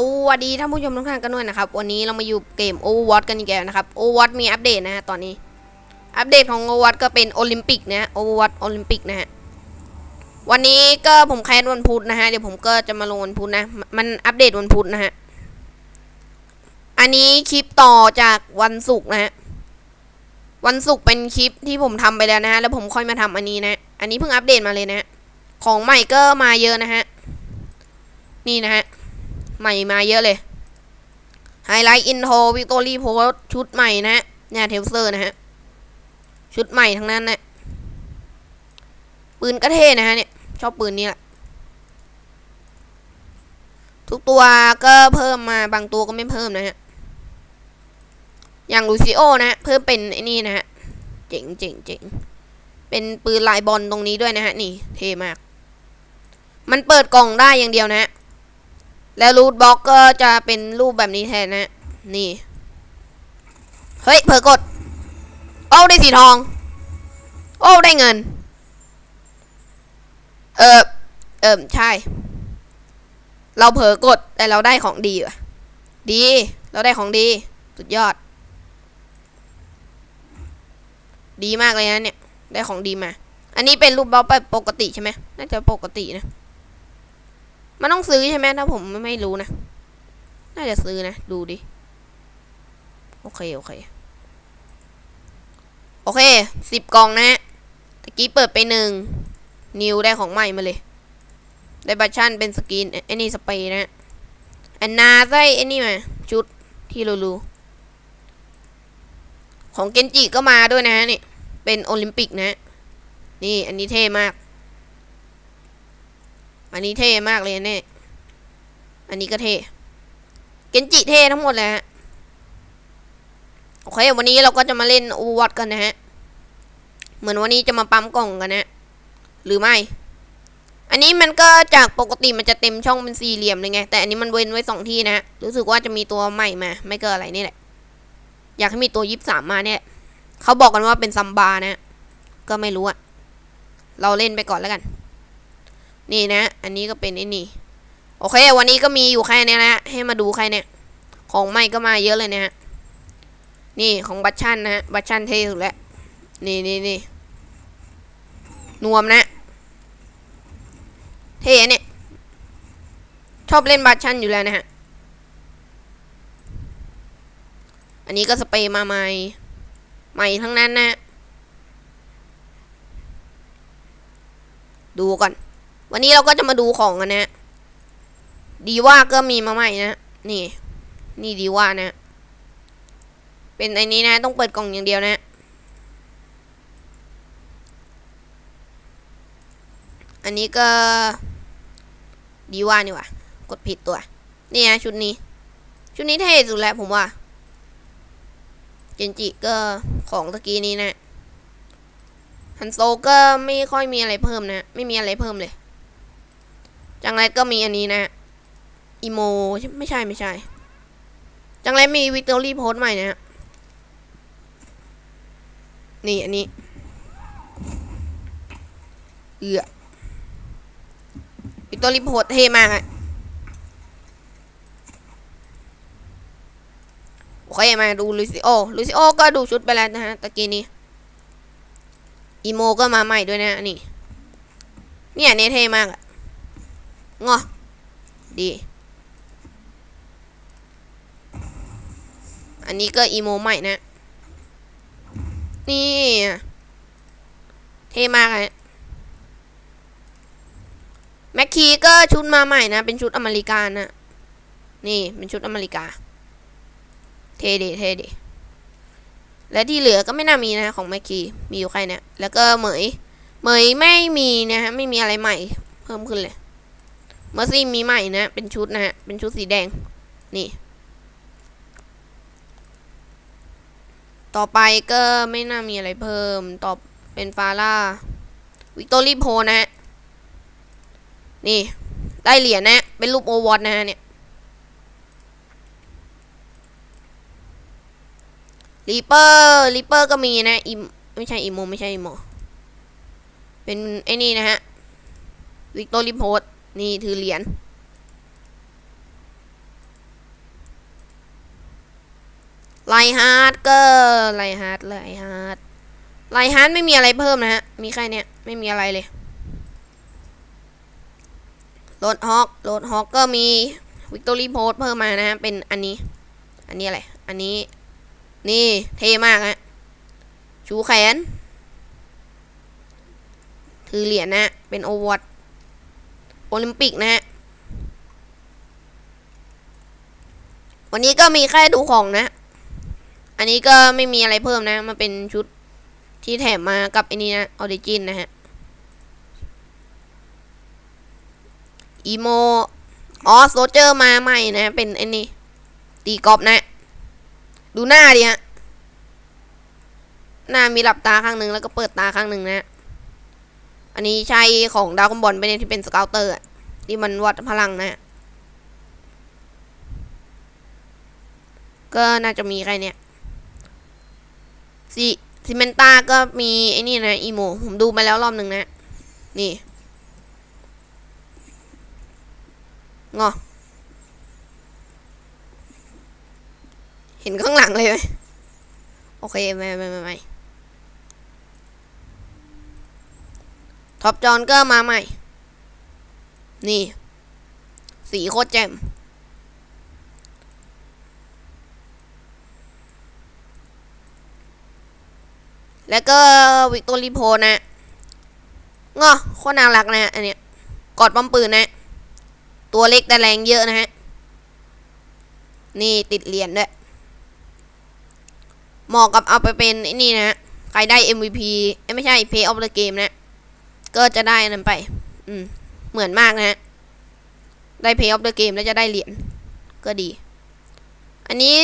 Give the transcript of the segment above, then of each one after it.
สวัสดีท่านผู้ชมทุกท่านกันด้วยนะครับ วันนี้เรามาอยู่เกม Overwatch กันอีกแล้วนะครับ Overwatch มีอัปเดตนะฮะตอนนี้ อัปเดตของ Overwatch ก็เป็นโอลิมปิกนะฮะ Overwatch โอลิมปิกนะฮะวันนี้ก็ผมแคสวันพุธนะฮะเดี๋ยวผมก็จะมาลงวันพุธนะ มันอัปเดตวันพุธนะฮะอันนี้คลิปต่อจากวันศุกร์นะฮะวันศุกร์เป็นคลิปที่ผมทำไปแล้วนะฮะแล้วผมค่อยมาทำอันนี้นะ อันนี้เพิ่งอัปเดตมาเลยนะฮะของใหม่ก็มาเยอะนะฮะนี่นะฮะ ใหม่มาเยอะเลยไฮไลท์อินโทรวิกตอรี่โพสชุดใหม่นะฮะเนี่ยเทลเซอร์นะฮะ ชุดใหม่ทั้งนั้นนะปืนก็เทนะฮะเนี่ย ชอบปืนนี้แหละทุกตัวก็เพิ่มมาบางตัวก็ไม่เพิ่มนะฮะ อย่างลูซิโอนะฮะ เพิ่มเป็นไอ้นี่นะฮะ เจ๋งเจ๋งเจ๋งเป็นปืนลายบอลตรงนี้ด้วยนะฮะ นี่ เท่มาก มันเปิดกล่องได้อย่างเดียวนะฮะ แล้วรูทบล็อกก็จะเป็นรูปแบบนี้แทนนะ นี่ เฮ้ย เผลอกด โอ้ได้สีทอง โอ้ได้เงิน เออเออใช่ เราเผลอกด แต่เราได้ของดีว่ะดี เราได้ของดี สุดยอด ดีมากเลยนะเนี่ย ได้ของดีมา อันนี้เป็นรูปบล็อกแบบปกติใช่ไหมน่าจะปกตินะ มันต้องซื้อใช่ไหมถ้าผมไม่รู้นะ น่าจะซื้อนะ ดูดิ โอเค โอเค โอเคสิบกล่องนะฮะตะกี้เปิดไปหนึ่ง นิวได้ของใหม่มาเลย ได้บัตชั่นเป็นสกินไอ้นี่สเปรย์นะฮะแอนนาได้ไอ้นี่มาชุดที่รู้ๆของเกนจิก็มาด้วยนะฮะนี่ เป็นโอลิมปิกนะฮะนี่อันนี้เท่มาก อันนี้เท่มากเลยเนี่ยอันนี้ก็เท่ เกนจิเท่ทั้งหมดเลยฮะ โอเค วันนี้เราก็จะมาเล่นอูวัตกันนะฮะ เหมือนวันนี้จะมาปั๊มกล่องกันนะ หรือไม่ อันนี้มันก็จากปกติมันจะเต็มช่องเป็นสี่เหลี่ยมเลยไง แต่อันนี้มันเว้นไว้สองที่นะฮะรู้สึกว่าจะมีตัวใหม่มา ไม่เกินอะไรนี่แหละ อยากให้มีตัวยิบสามมาเนี่ย เขาบอกกันว่าเป็นซัมบานะ ก็ไม่รู้อะเราเล่นไปก่อนแล้วกัน นี่นะ อันนี้ก็เป็นไอ้นี่ โอเค วันนี้ก็มีอยู่แค่นี้นะให้มาดูแค่เนี้ยของใหม่ก็มาเยอะเลยนะฮะ นี่ของบัชชันนะฮะ บัชชันเท่สุดแล้ว นี่นี่นี่นวมนะ เท่เนี่ย ชอบเล่นบัชชันอยู่แล้วนะฮะ อันนี้ก็สเปรย์มาใหม่ ใหม่ทั้งนั้นนะ ดูก่อน วันนี้เราก็จะมาดูของกันนะ ดีว่าก็มีมาใหม่นะ นี่ นี่ดีว่านะ เป็นไอ้นี้นะ ต้องเปิดกล่องอย่างเดียวนะ อันนี้ก็ ดีว่านี่ว่ะ กดผิดตัว นี่นะชุดนี้ ชุดนี้เท่สุดแล้วผมว่า เจนจิก็ของตะกี้นี้นะฮันโซก็ไม่ค่อยมีอะไรเพิ่มนะ ไม่มีอะไรเพิ่มเลย จังไรก็มีอันนี้นะอีโมไม่ใช่ไม่ใช่ จังไรมีวิกตอรี่โพสใหม่นะฮะนี่อันนี้ เอือวิกตอรี่โพสเท่มากอะโอเคมาดูลูซิโอลูซิโอก็ดูชุดไปแล้วนะฮะตะกี้นี้อีโมก็มาใหม่ด้วยนะนี่ เนี่ยเนี่ยเท่มากอะ งอดี อันนี้ก็อีโมใหม่นะ นี่ เท่มากเลยแม็กคีก็ชุดมาใหม่นะ เป็นชุดอเมริกานะ นี่เป็นชุดอเมริกา เท่ดีเท่ดีและที่เหลือก็ไม่น่ามีนะของแม็กคีมีอยู่ใครเนี่ยแล้วก็เหมยเหมยไม่มีนะฮะไม่มีอะไรใหม่ เพิ่มขึ้นเลย เมอร์ซี่มีใหม่นะ เป็นชุดนะฮะ เป็นชุดสีแดง นี่ ต่อไปก็ไม่น่ามีอะไรเพิ่ม ต่อเป็นฟาร่า วิกตอรี่โพนะฮะ นี่ ได้เหรียญนะ เป็นรูปโอวอตนะฮะเนี่ยรีเปอร์รีเปอร์ก็มีนะอิมไม่ใช่อิโมไม่ใช่อิโมเป็นไอ้นี่นะฮะ วิกตอรี่โพส นี่ถือเหรียญไลฮาร์ดเกอร์ไลฮาร์ดไลฮาร์ดไลฮาร์ดไม่มีอะไรเพิ่มนะฮะ มีแค่เนี้ยไม่มีอะไรเลยโรดฮอกโรดฮอกก็มีวิกตอรี่โพสเพิ่มมานะฮะ เป็นอันนี้ อันนี้อะไร อันนี้ นี่เท่มากฮะ ชูแขน ถือเหรียญนะ เป็นโอวัต โอลิมปิกนะฮะ วันนี้ก็มีแค่ดูของนะ อันนี้ก็ไม่มีอะไรเพิ่มนะ มันเป็นชุดที่แถมมากับอ้นี้นะ ออริจินนะฮะ อีโม อ๋อโซเจอร์มาใหม่นะ เป็นอ้นี่ตีกอล์ฟนะ ดูหน้าดิฮะ หน้ามีหลับตาข้างหนึ่งแล้วก็เปิดตาข้างหนึ่งนะ อันนี้ใช่ของดาวคอมบอลไปเนี่ยที่เป็นสเกลเตอร์ที่มันวัดพลังนะก็น่าจะมีใครเนี่ยซีซิเมนตาก็มีไอ้นี่นะอีโม ผมดูมาแล้วรอบหนึ่งนะ นี่งอเห็นข้างหลังเลยไหมโอเค ไม่ไม่ไม่ไม่ ท็อปจอนก็มาใหม่ นี่ สีโคตรแจ่มแล้วก็วิกตอรีโพนะงอโคตรน่ารักนะ อันเนี้ยกอดป้อมปืนนะ ตัวเล็กแต่แรงเยอะนะฮะ นี่ติดเหรียญด้วยเหมาะกับเอาไปเป็นไอ้นี่นะ ใครได้ MVP ไม่ใช่ Play of the Game นะ ก็จะได้นั้นไป อืม เหมือนมากนะฮะ ได้ Play of the Game แล้วจะได้เหรียญ ก็ดี อันนี้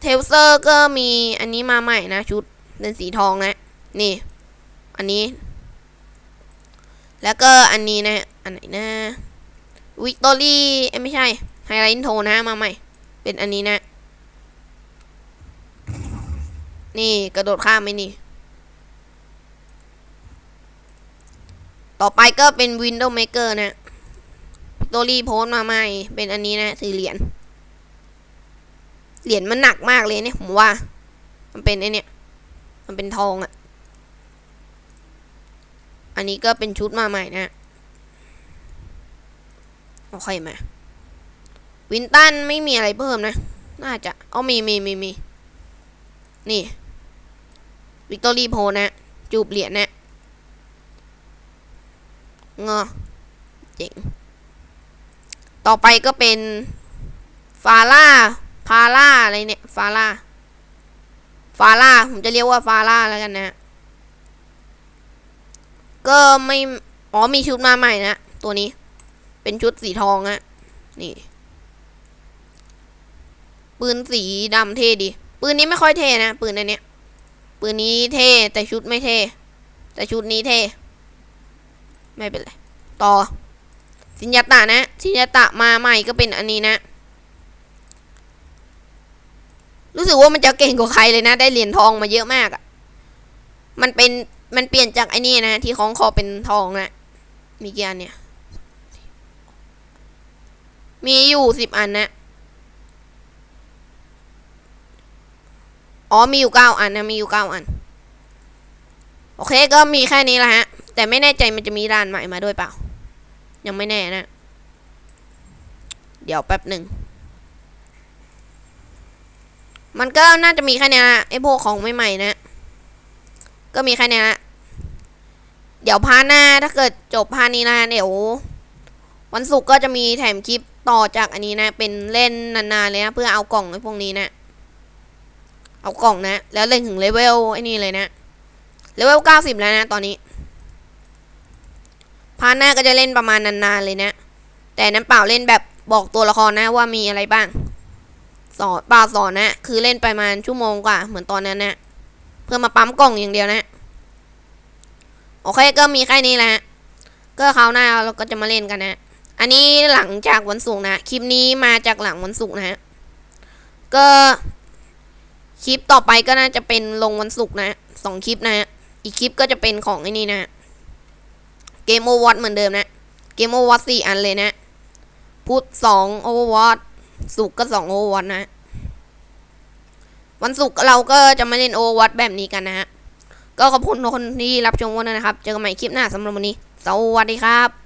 เทลเซอร์ก็มีอันนี้มาใหม่นะ ชุดเป็นสีทองนะ นี่ อันนี้ แล้วก็อันนี้นะ อันไหนนะวิกตอรี่เอ้ยไม่ใช่ไฮไลท์โทนะมาใหม่ เป็นอันนี้นะ นี่กระโดดข้ามไหมนี่ ต่อไปก็เป็น Window Maker นะวิกตอรี่โพสมาใหม่ เป็นอันนี้นะถือเหรียญ เหรียญมันหนักมากเลยเนี่ยผมว่า มันเป็นไอเนี่ย มันเป็นทองอะ่ะ อันนี้ก็เป็นชุดมาใหม่นะโอเคมา วินตันไม่มีอะไรเพิ่มนะ น่าจะ เอามีมีมีมี นี่ วิกตอรี่โพนะ จูบเหรียญนะ งอเจ๋ง ต่อไปก็เป็น ฟาร่า พาร่าอะไรเนี่ย ฟาร่า ฟาร่า ผมจะเรียกว่าฟาร่าแล้วกันนะ ก็ไม่ อ๋อ มีชุดมาใหม่นะ ตัวนี้ เป็นชุดสีทองอะนี่ ปืนสีดำเท่ดี ปืนนี้ไม่ค่อยเท่นะ ปืนอันเนี้ย ปืนนี้เท่ แต่ชุดไม่เท่ แต่ชุดนี้เท่ ไม่เป็นไร ต่อสินยาตะนะสินยาตะมาใหม่ก็เป็นอันนี้นะ รู้สึกว่ามันจะเก่งกว่าใครเลยนะ ได้เหรียญทองมาเยอะมากอะ่ะ มันเป็นมันเปลี่ยนจากไอ้นี่นะ ที่ของคอเป็นทองนะ มีกี่อันเนี่ย มีอยู่สิบอันนะ อ๋อมีอยู่เก้าอันนะ มีอยู่เก้าอัน โอเคก็มีแค่นี้ละฮะ แต่ไม่แน่ใจมันจะมีด่านใหม่มาด้วยเปล่า ยังไม่แน่นะ เดี๋ยวแป๊บหนึ่ง มันก็น่าจะมีแค่นี้นะไอพวกของใหม่ๆนะ ก็มีแค่นี้นะ เดี๋ยวพาหน้าถ้าเกิดจบพานี้นะเดี๋ยววันศุกร์ก็จะมีแถมคลิปต่อจากอันนี้นะ เป็นเล่นนานๆเลยนะ เพื่อเอากล่องไอ้พวกนี้นะ เอากล่องนะ แล้วเล่นถึงเลเวลไอ้นี่เลยนะ เลเวลเก้าสิบแล้วนะตอนนี้ พาร์ทหน้าก็จะเล่นประมาณนานๆเลยนะ แต่นั้นเปล่าเล่นแบบบอกตัวละครนะว่ามีอะไรบ้าง สอนป่าสอนนะ คือเล่นไปประมาณชั่วโมงกว่า เหมือนตอนนั้นนะเพื่อมาปั๊มกล่องอย่างเดียวนะ โอเคก็มีแค่นี้แหละก็คราวหน้าเราก็จะมาเล่นกันนะ อันนี้หลังจากวันศุกร์นะ คลิปนี้มาจากหลังวันศุกร์นะก็คลิปต่อไปก็น่าจะเป็นลงวันศุกร์นะสองคลิปนะ อีกคลิปก็จะเป็นของไอ้นี่นะ กมโอวอตเหมือนเดิมนะ เกมโอวอตสี่อันเลยนะ พุธสองโอวอตสุกร์ก็สองโอวอตนะ วันศุกร์เราก็จะมาเล่นโอวัตแบบนี้กันนะฮะ ก็ขอบคุณทุกคนที่รับชมวันด้นะครับ เจอกันใหม่คลิปหน้าสำหรับวันนี้ สวัสดีครับ